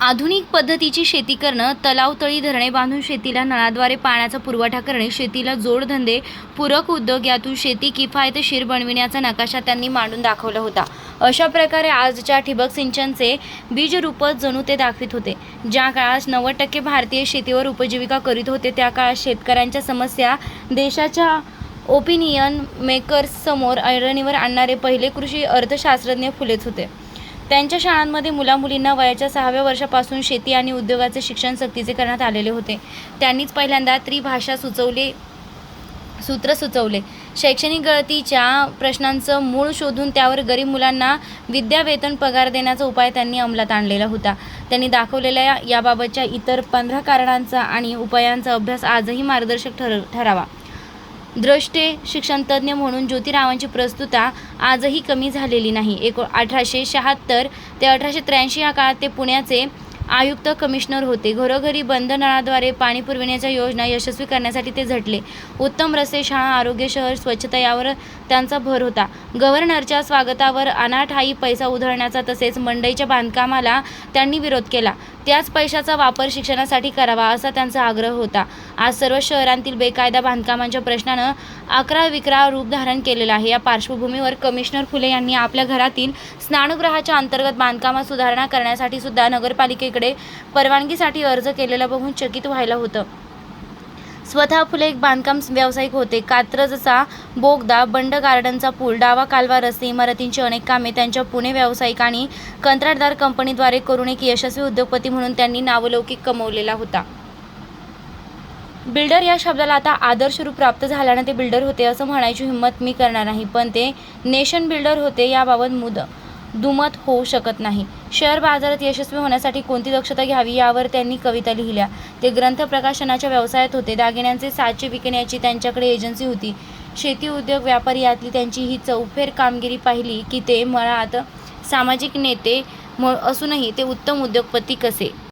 आधुनिक पद्धतीची शेती करणं तलाव तळी धरणे बांधून शेतीला नळाद्वारे पाण्याचा पुरवठा करणे शेतीला जोडधंदे पूरक उद्योग यातून शेती किफायतशीर बनविण्याचा नकाशा त्यांनी मांडून दाखवला होता. अशा प्रकारे आजच्या ठिबक सिंचनचे बीजरूपच जणू ते दाखवित होते. ज्या काळात नव्वद टक्के भारतीय शेतीवर उपजीविका करीत होते त्या काळात शेतकऱ्यांच्या समस्या देशाच्या ओपिनियन मेकर्स समोर ऐरणीवर आणणारे पहिले कृषी अर्थशास्त्रज्ञ फुलेच होते. त्यांच्या शाळांमध्ये मुलामुलींना वयाच्या सहाव्या वर्षापासून शेती आणि उद्योगाचे शिक्षण सक्तीचे करण्यात आलेले होते. त्यांनीच पहिल्यांदा त्रिभाषा सुचवले सूत्र सुचवले. शैक्षणिक गळतीच्या प्रश्नांचं मूळ शोधून त्यावर गरीब मुलांना विद्यावेतन पगार देण्याचा उपाय त्यांनी अंमलात आणलेला होता. त्यांनी दाखवलेल्या याबाबतच्या इतर पंधरा कारणांचा आणि उपायांचा अभ्यास आजही मार्गदर्शक ठर ठरावा. द्रष्टे शिक्षणतज्ज्ञ म्हणून ज्योतिरावांची प्रस्तुता आजही कमी झालेली नाही. एको अठराशे शहात्तर ते अठराशे त्र्याऐंशी या काळात ते पुण्याचे आयुक्त कमिशनर होते. घरोघरी बंद नळाद्वारे पाणी पुरविण्याच्या योजना यशस्वी करण्यासाठी ते झटले. उत्तम रस्ते शाळा आरोग्य शहर स्वच्छता यावर त्यांचा भर होता. गव्हर्नरच्या स्वागतावर अनाठाई पैसा उधळण्याचा तसेच मंडईच्या बांधकामाला त्यांनी विरोध केला. त्याच पैशाचा वापर शिक्षणासाठी करावा असा त्यांचा आग्रह होता. आज सर्व शहरांतील बेकायदा बांधकामांच्या प्रश्नानं अकरा विकरा रूप धारण केलेलं आहे. या पार्श्वभूमीवर कमिशनर फुले यांनी आपल्या घरातील स्नानगृहाच्या अंतर्गत बांधकामात सुधारणा करण्यासाठी सुद्धा नगरपालिकेकडे परवानगीसाठी अर्ज केलेला बघून चकित व्हायला होतं. स्वतः फुले एक बांधकाम व्यावसायिक होते. कात्रजचा बोगदा बंड गार्डनचा पूल डावा कालवा रस्ते इमारतींची अनेक कामे त्यांच्या पुणे व्यावसायिक आणि कंत्राटदार कंपनीद्वारे करून एक यशस्वी उद्योगपती म्हणून त्यांनी नावलौकिक कमवलेला होता. बिल्डर या शब्दाला आता आदर्श रूप प्राप्त झाल्यानं ते बिल्डर होते असं म्हणायची हिंमत मी करणार नाही पण ते नेशन बिल्डर होते याबाबत मुद दुमत होऊ शकत नाही. शेअर बाजारात यशस्वी होण्यासाठी कोणती दक्षता घ्यावी यावर त्यांनी कविता लिहिल्या. ते ग्रंथ प्रकाशनाच्या व्यवसायात होते. दागिन्यांचे साचे विकण्याची त्यांच्याकडे एजन्सी होती. शेती उद्योग व्यापारी यातली त्यांची ही चौफेर कामगिरी पाहिली की ते मुळात सामाजिक नेते म- असूनही ते उत्तम उद्योगपती कसे?